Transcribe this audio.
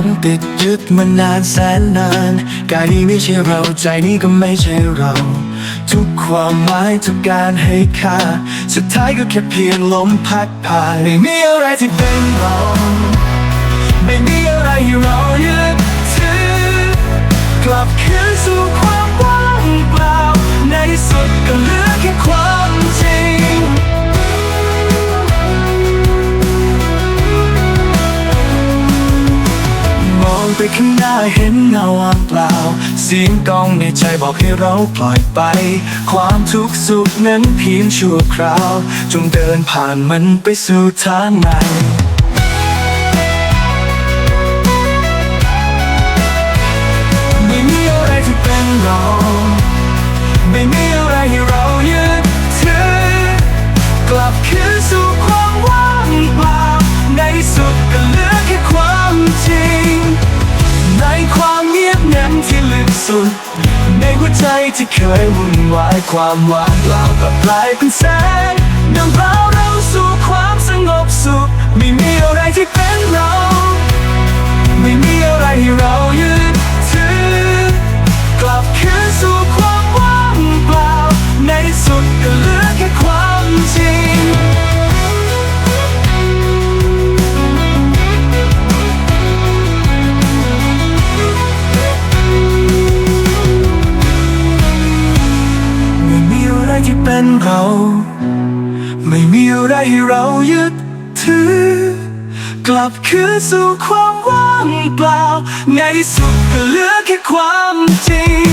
องติดยึดมานานแสนนานกายนี้ไม่ใช่เราใจนี้ก็ไม่ใช่เรา ทุกความหมายทุกการให้ค่า สุดท้ายก็แค่เพียงลมพัดผ่านไม่มีอะไรที่เป็นเรา ไม่มีอะไรอยู่ ไปข้างหน้าเห็นเงาว่างเปล่า เสียงกองในใจบอกให้เราปล่อยไป ความทุกข์สุขนั้นเพียงชั่วคราว จงเดินผ่านมันไปสู่ทางใหม่ไม่ สุด ในหัวใจที่เคยวุ่นวายความหวางเปล่าก็กลายเป็นแสงนำพาเราสู่ความสงบสุข เป็นเรา ไม่มีอะไรให้เรายึดถือ กลับคืนสู่ความว่างเปล่า ในสุดก็เหลือแค่ความจริง